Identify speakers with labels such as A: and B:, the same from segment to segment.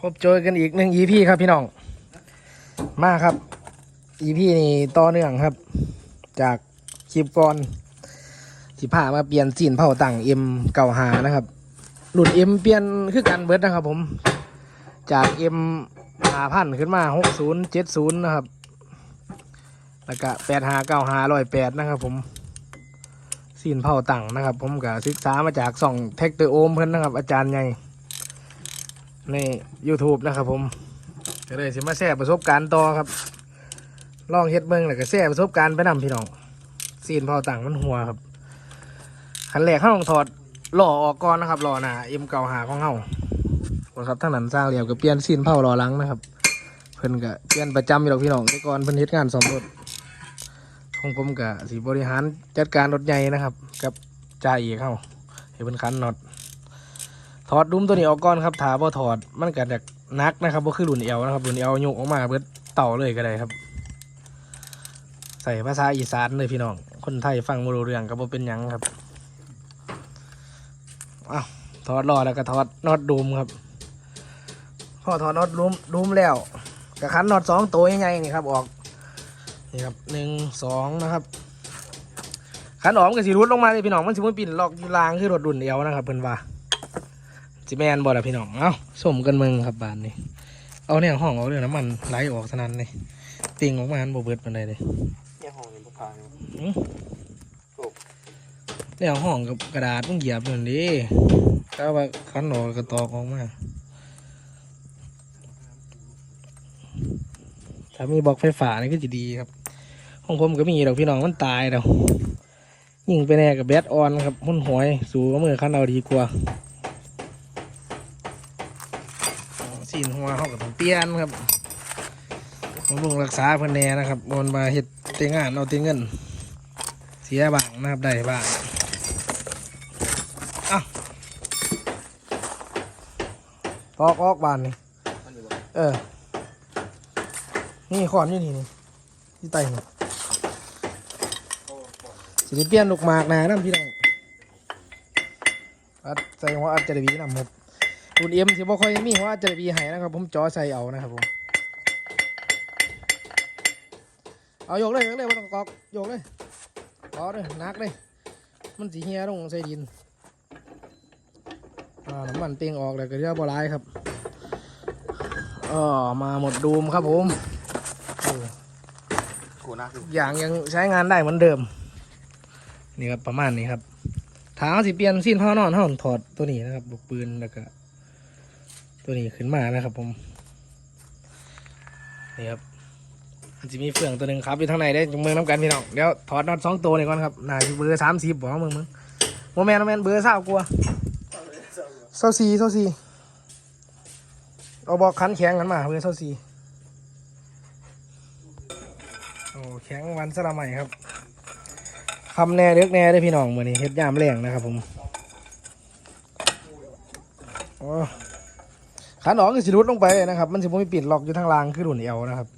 A: พบเจอกันอีกหนึ่ง EP ครับพี่น้อง มาครับ EP นี่ต่อเนื่องครับ จากคลิปก่อนสิพามาเปลี่ยนสีนเผาต่าง M เก่าหานะครับรุ่น M เปลี่ยนคือกันเบิร์ดนะครับ ผม จาก M หาพันขึ้นมาหกศูนย์เจ็ดศูนย์นะครับแล้วก็แปดหาเก้าหาร้อยแปดนะครับ ผมสีนเผาต่างนะครับ ผมก็ศึกษามาจากส่องแท็กเตอร์โอมเพิ่นนะครับ อาจารย์ใหญ่ ใน YouTube นะครับผมก็เลยสิมาแชร์ประสบการณ์ต่อครับ ลองเฮ็ดเบิ่งแล้วก็แชร์ประสบการณ์ไปนำพี่น้องซีนเผาต่างมันหัวครับขั้นแรกเขาต้องถอดหล่อออกก่อนนะครับหล่อหนาเอ็มเก่าหาของเฮาคนครับทั้งนั้นสร้างเหลี่ยมก็เปลี่ยนซีนเผาหล่อหลังนะครับ เพิ่นก็เปลี่ยนประจำอยู่หรอกพี่น้องแต่ก่อนเพิ่นเฮ็ดงานสมรถของผมก็สิบริหารจัดการรถใหญ่นะครับ กับจ่าเอกเฮาให้เพิ่นคันน็อต ถอดดุมตัวนี้ออกก่อนครับถาบ่ถอดมันก็จะนักนะครับบ่คือรุ่นเอวนะครับรุ่นเอวโยกออกมาเบิดเต่าเลยก็ได้ครับ ใส่ภาษาอีสานเลยพี่น้อง คนไทยฟังบ่รู้เรื่องก็บ่เป็นยังครับอ้าวถอดล้อแล้วก็ถอดน็อตดุมครับ พอถอดน็อตดุมดุมแล้วก็คันน็อตสองตัวยังไงนี่ครับออกนี่ครับหนึ่งสองนะครับคันออกมันก็สิรุดลงมาเลยพี่น้องมันสิมันปิ่นลอกลางคือรถรุ่นเอวนะครับเพิ่นว่า จิแมนบอดอะพี่น้อง เอ้าสมกันมึงครับบานนี่เอาเนี่ยห้องเอาเรื่องน้ำมันไหลออกสนั่นเลยติงออกมาหันโบเบิดมันเลยเลย
B: เนี่ยห้องนี้พวกพาเนี่ย
A: เนี่ยห้องกับกระดาษต้องเหยียบอยู่นี่ก็ว่าคันออกกระตอกออกมาถ้ามีบล็อกไฟฟ้านี่ก็จะดีครับห้องผมก็มีดอกพี่น้องมันตายแล้วยิงไปแน่กับแบตออนครับหุ่นหวย สูงก็มือคันเอาดีกว่า สีนหัวเขากับต้องเปลี่ยนครับบำรุงรักษาเพื่นแน่นะครับบนมาเฮ็ดเตียงานเอาเตียงเงิน เสียบ้างนะครับได้บ้างอ้าตอกออกบานนี่เออ นี่ขอนอยู่นี่นี่ที่ไตนี่สิเปลี่ยนลูกหมากนาน้ำพี่น้องอัดใส่หัวอัดจะได้วีน้ำครับ รุ่นเอ็มสิบ่ค่อยมีหัวอัดจะได้วีให้นะครับ ผมจอใส่เอานะครับผม เอาโยกเลยโยกเลยม่ต้องกอกโยกเลยกอเลยนักเลย มันสีเฮียลงใส่ดินอ่าน้ำมันเตียงออกเลยก็เรียกบอลายครับอ๋อมาหมดดูมครับผมโอ้
B: กูน่าคือ
A: ทุกอย่างยังใช้งานได้เหมือนเดิม นี่ครับประมาณนี้ครับถามสิเปลี่ยนสิ้นห้อนอนห้อนถอดตัวนี้นะครับบุกปืนแล้วก็ ตัวนี้ขึ้นมานะครับผม นี่ครับมันจะมีเฟืองตัวหนึ่งครับอยู่ทางในได้จงเมืองน้ำกันพี่น้องเดี๋ยวถอดน็อตสองตัวนี่ก่อนครับน่าจะเบอร์สามสิบบอกมึงมึงโมแมนโมแมนเบอร์เศร้ากลัวเศร้าสี่เศร้าสี่เอาบอกคันแข็งกันมาเบอร์เศร้าสี่โอ้แข็งวันสละใหม่ครับคำแน่เลือกแน่ได้พี่น้องเหมือนี้เฮ็ดยามแรงนะครับผมโอ้ ขันออกก็สิรุดลงไปนะครับ มันสิบ่มีปิดล็อกอยู่ทางล่างคือรุ่นเอวนะครับ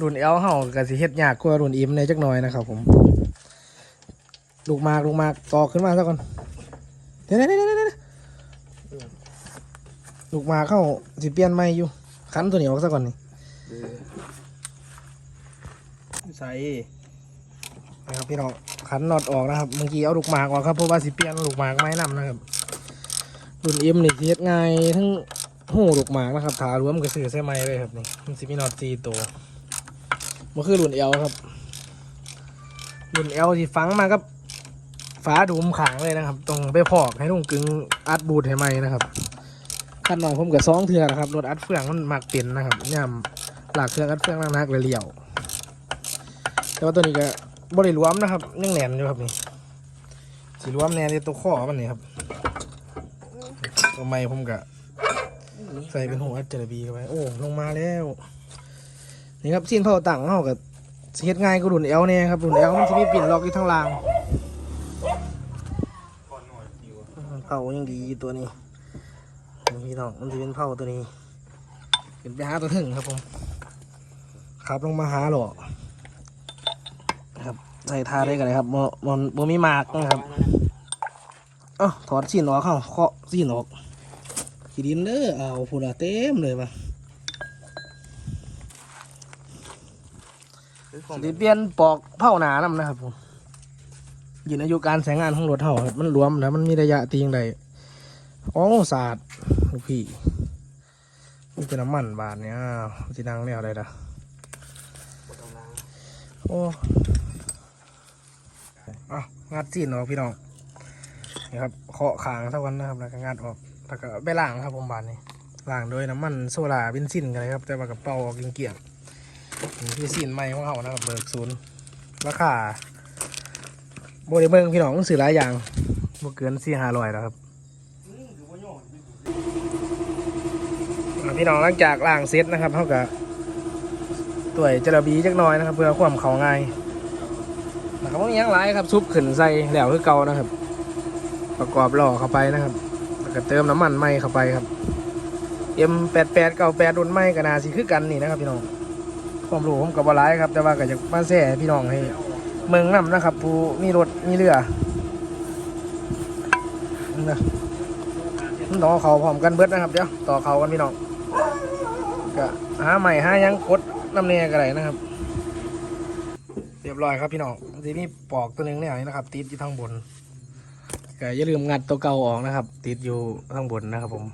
A: รุ่นเอลเฮาก็สิเฮ็ดยากกว่ารุ่นอิมในจักหน่อยนะครับ ผม ลูกหมากลูกหมากตอกขึ้นมาซะก่อนเดี๋ยวเดี๋ยวเดี๋ยวเดี๋ยวลูกหมากเข้าสิเปลี่ยนใหม่อยู่ คันตัวนี้ออกซะก่อนนี่ใส่นะครับพี่น้องคันน็อตออกนะครับเมื่อกี้เอาลูกหมากออกครับเพราะว่าสิเปลี่ยนลูกหมากไม้นำนะครับรุ่นอิมนี่สิเฮ็ดง่ายทั้ง หูลูกหมากนะครับถารวมกับสื่อใส่ไม้เลยครับนี่มันสิมีนอตสี่ตัวมันคือรุ่นเอลครับ รุ่นเอลที่ฝังมากับฝาดุมขางเลยนะครับตรงไปพอกให้ลุงกึงอัดบูทให้ไหมนะครับขั้นหน่อยผมกับซองเถื่อนะครับรถอัดเฟืองมันมักเป็นนะครับย่ำหลักเครื่องอัดเฟืองนักๆเลยเลี่ยวแต่ว่าตัวนี้ก็บริรวมนะครับยังแหนนอยู่ครับนี่สีรวมแหนในตัวข้อมันนี่ครับตัวไม้ผมกะ ใส่เป็นหัวอัดเจลบีเข้าไปโอ้ลงมาแล้ว นี่ครับซีนเผาต่างเขากับเฮ็ดง่ายก็รุ่นเอลเนี่ยครับรุ่นเอลมันจะมีปิ่นล็อกอยู่ทางล่าง
B: ก่อนหน่อย่า
A: เผายังดีตัวนี้นี่พี่น้องมันจะเป็นเผาตัวนี้เป็นไปหาตัวถึงครับผมขับลงมาหาหรอกครับใส่ทาได้กันเลยครับมันมันมีมากนะครับเอ้าถอดซีนออกเข้าเคาะซีนออก ขี้ดินเด้อเอาพูดละเต็มเลยปะ
B: ซื้อของ
A: สิเปลี่ยนปอกเผาหนานำนะครับผมยืนอายุการใช้งานของรถเท่าครับมันรวมแล้วมันมีระยะตีอย่างใดอ๋อศาสตร์ลูกพี่นี่เป็นน้ำมันบาทเนี่ยอ้าวจีนังแล้วอะไรล่ะ
B: บดเอาล้าง
A: โอ้เอางัดจีนออกพี่น้องนี่ครับเคาะขางเท่ากันนะครับแล้วก็งัดออก แล้วก็ไปล้างครับผมบานนี้ล้างโดยน้ำมันโซดาเบนซินกันเลยครับ แต่ว่ากับเป่าออกเกลี่ยงๆนี่คือซีนใหม่ของเขานะครับเบิกศูนย์ราคาโบเดเบิงพี่น้องสื่อหลายอย่างบ่เกินสี่ห้าร้อยแล้วครับพี่น้องหลังจากล้างเสร็จนะครับเขาก็ตัวจระบีจักน่อยนะครับ เพื่อความเขาง่ายแล้วก็บ่มีหยังหลายครับซุปขึ้นใส่แล้วคือเก่านะครับ ประกอบหล่อเข้าไปนะครับ แล้วก็เติมน้ำมันไหม้เข้าไปครับ M88 98รุ่นใหม่ก็น่าสิคือกันนี่นะครับพี่น้องความรู้ผมกับ่หลายครับ แต่ว่าก็จะมาแชร์ให้พี่น้องให้เมืองนํนะครับ ผู้มีรถมีเรือนะต่อเขาพร้อมกันเบิดนะครับเดี๋ยวต่อเขากันพี่น้องก็หาใหม่หายังกดน้ำเนียก็ได้นะครับ เรียบร้อยครับพี่น้องทีนี้ปอกตัวหนึงเนี่ยนี่นะครับติดอยู่ทางบน ก็อย่าลืมงัดตัวเก่าออกนะครับ ติดอยู่ข้างบนนะครับผม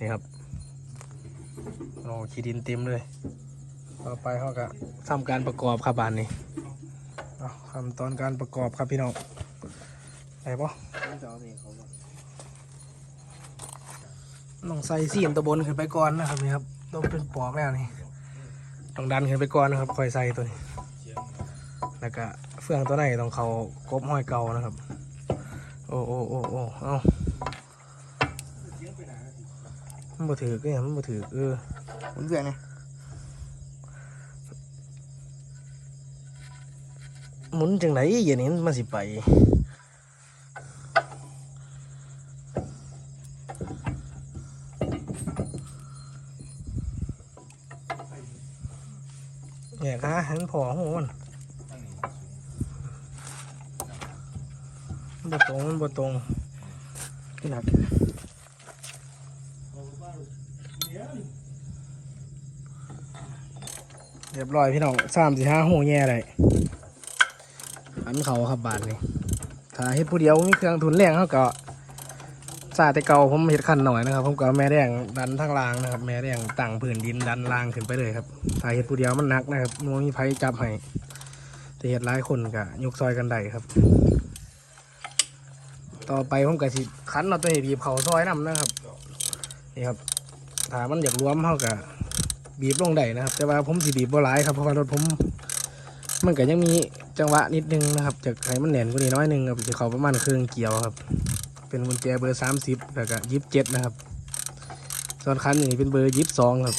A: นี่ครับโอ้ขี้ดินเต็มเลย ต่อไปเขาก็ทำการประกอบครับบานนี้เอาตอนการประกอบครับพี่น้องไหนปะ
B: ต้องจะเอานี่เขาบอก
A: ต้องใส่ซีนตัวบนขึ้นไปก่อนนะครับนี่ครับต้องเป็นปอกแล้วนี่ต้องดันขึ้นไปก่อนนะครับค่อยใส่ตัวนี้แล้วก็เฟืองตัวไหนต้องเขากบห้อยเก่านะครับ โอ้โอ้โอ้โอ้เอามันบ่ถือก็ยังมันบ่ถือเออ
B: มันเบื่อไง
A: หมุนจังไหนอย่างนี้มันสิไปเนี่ยค่ะเห็นพอหูมันมัน บ่ตรงมันบ่ตรงที่หนักเรียบร้อยพี่น้องสามสี่ห้าหูแย่เลยอันเขาครับบานนี่ถ้าเฮ็ดผู้เดียวมีเครื่องทุนแรงเขาก็ซาแต่เก่าผมเฮ็ดคันหน่อยนะครับ ผมก็แม่แดงดันทางลางนะครับ แม่แดงตั้งพื้นดินดันลางขึ้นไปเลยครับถ้าเฮ็ดผู้เดียวมันหนักนะครับมันมีไผจับให้แต่เฮ็ดหลายคนก็ยกซอยกันได้ครับ ต่อไปผมก็สิคันเอาตัวนี้บีบเขาซอยนํนะครับ นี่ครับถ้ามันอยากรวมเท่ากับบีบลงได้นะครับ แต่ว่าผมสิบีบบ่หลายครับเพราะว่ารถผม มันก็ยังมีจังหวะนิดนึงนะครับจากให้มันแหน่นกว่านี้น้อยนึงครับจะเขาประมาณเครื่องเกี่ยวครับ เป็นกุญแจเบอร์สามสิบแล้วก็ยิบเจ็ดนะครับ ส่วนคันนี้เป็นเบอร์ยิบสองครับ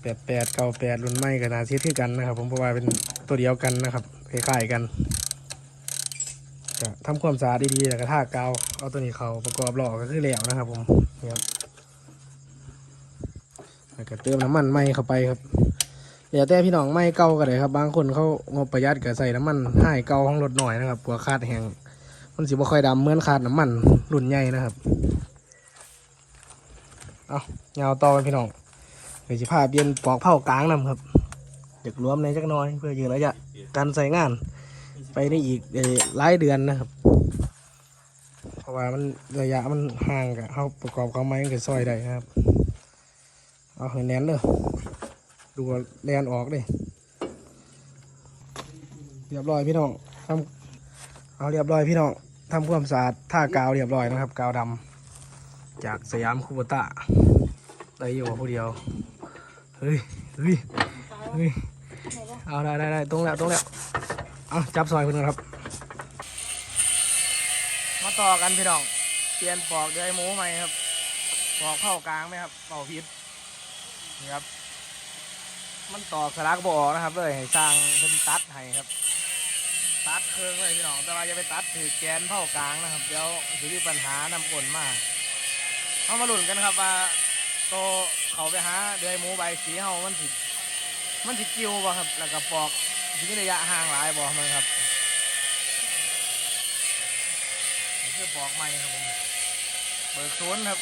A: แปดแปดเก้าแปดรุ่นใหม่กับนาซีที่กันนะครับ ผมเพราะว่าเป็นตัวเดียวกันนะครับคล้ายๆกัน ก็ทำความสะอาดดีๆแล้วก็ทากาวเอาตัวนี้เขาประกอบหล่อก็คือแล้วนะครับ ผมนี่ครับแล้วก็เติมน้ำมันไหม้เข้าไปครับเดี๋ยวแต่พี่น้องไม่เก่าก็ได้ครับ บางคนเขางบประหยัดก็ใส่น้ำมันให้เก่าของรถหน่อยนะครับกลัวคาดแห้งมันสิบ่ค่อยดำเหมือนคาดน้ำมันรุ่นใหญ่นะครับเอาเงาต่อไปพี่น้องเดี๋ยวสิพาเปลี่ยนปอกเผากลางนํครับอยากรวมในจักน้อยเพื่อยืนระยะการใส่งาน ไปได้อีกหลายเดือนนะครับ เพราะว่ามันระยะมันห่างกับเขาประกอบเขาไม้มันก็ซอยได้นะครับ เอาให้แน่นเลยดูแลนออกเลยเรียบร้อยพี่น้องทำเอาเรียบร้อยพี่น้องทำความสะอาดท่ากาวเรียบร้อยนะครับ กาวดำจากสยามคูบต้าได้อยู่ผู้เดียวเฮ้ยเฮ้ยเฮ้ยเอาได้ได้ได้ตรงแล้วตรงแล้ว เอาจับซอยเพื่อนครับ มาต่อกันพี่น้อง เปลี่ยนปอกเด้วยหมูใหม่ครับ ปอกเข้ากลางไหมครับเป่าพิษนี่ครับ มันตอกสลักบออกนะครับเลยให้สร้างเป็นตัดให้ครับ ตัดเครื่องเลยพี่น้อง แต่ว่าจะไปตัดถือแกนเผากลางนะครับ เดี๋ยวจะมีปัญหานำกลมาเขามาหลุนกันครับว่าโตเขาไปหาเดือยหมูใบสีเฮามันสิมันสิกิ้วบ่ะครับ แล้วก็ปอก มีระยะห่างหลายบ่มันครับนี่คือปอกใหม่ครับผมเบิกศูนย์ครับ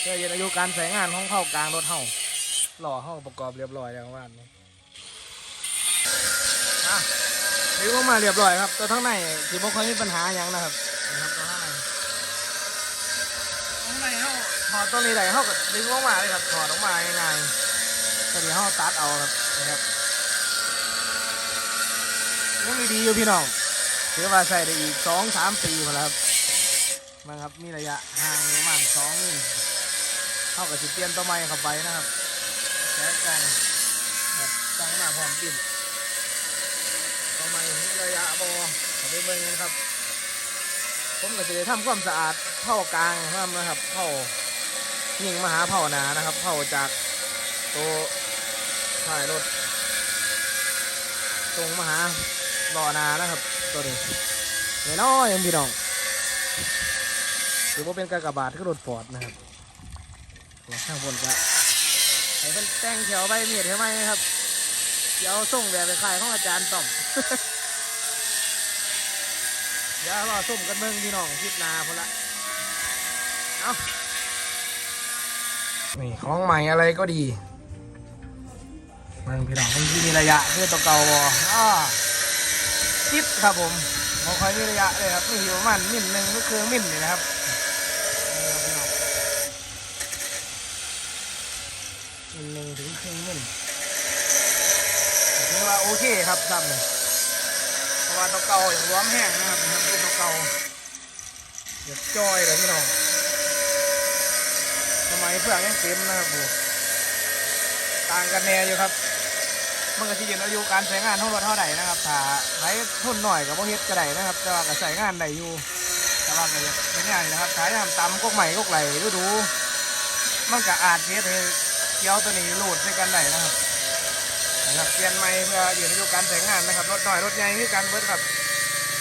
A: เพื่อยืนอายุการใช้งานของเผากลางรถเฮาหล่อเฮาประกอบเรียบร้อยแล้วว่านนี้อะดึงออกมาเรียบร้อยครับตัวทั้งในที่บ่ค่อยมีปัญหาอย่างนะครับนะครับตัวทั้งในข้างในเฮาถอดตัวนี้ได้เฮาก็ดึงออกมาเลยครับถอดออกมาง่ายๆตัวนี้เฮาตัดเอาครับนะครับ ยังดีอยู่พี่น้องถือว่าใส่ได้อีกสองสามปีมาแล้วครับมาครับมีระยะห่างประมาณสองนิ้วเท่ากับสิเปลี่ยนตัวใหม่เข้าไปนะครับแล้กล่องแบบตั้งหน้าพร้อมปิ่นตัวใหม่มีระยะบอขอไปเบิ่งกันครับ ผมก็จะทำความสะอาดเผ่ากลางเพิ่มนะครับเผ่ายิงมหาเผ่าหนานะครับเผ่าจากตัวถ่ายรถตรงมหา หล่อนานะครับ ตัวนี้น้อยยังพี่น้องถือว่าเป็นกากบาทขึ้นรถฟอร์ดนะครับข้างบนก็ให้เป็นแต่งแถวใบเมียดเท่ไหมครับเดี๋ยวส่งแบบไปขายของอาจารย์ต่อมเดี๋ยวรอส้มกันเมืองพี่น้องคลิปนาพนละเอานี่ของใหม่อะไรก็ดีมันพี่น้องมันมีระยะเพื่อตัวเก่าบออ่า ติดครับผมบอคอยมีระยะเลยครับมีอยู่ประมาณมิลหนึ่งก็คือมิลนี่นะครับหนึ่งหนึ่งถึงครึ่งหนึ่งถือว่าโอเคครับซ้ำเลยเพราะว่าตัวเก่าอย่างร้วมแห้งนะครับนะครับเป็นตัวเก่าเดี๋ยวจอยเลยพี่น้องสมัยเพื่อนยังเต็มนะครับผมต่างกันแน่อยู่ครับ มันก็ที่ยืนอายุการใช้งานเท่ารถเท่าใดนะครับถ้าใช้ทุนหน่อยกับพวกเฮ็ดก็ได้นะครับ แต่ว่าก็ใช้งานได้อยู่แต่ว่าก็ยังเป็นอย่างนี้นะครับใช้ทำตำกกใหม่กกไหลดูดูมันก็อาจเฮ็ดให้เกี๊ยวตัวนี้รูดด้วยกันได้นะครับนะครับเปลี่ยนใหม่เพื่ออยู่ในยุการใช้งานนะครับรถหน่อยรถใหญ่คือกันเบิดครับ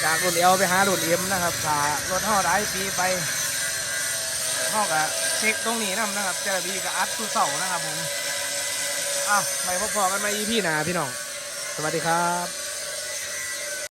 A: จากรุ่นเอลไปหารุ่นเอ็มนะครับถ้ารถห่อได้ปีไปห่อกับเช็คตรงนี้นำนะครับเจอบีกับอัดสุเสานะครับผม อ้าวไปพบพอกันใหม่ EP หน้าพี่น้อง สวัสดีครับ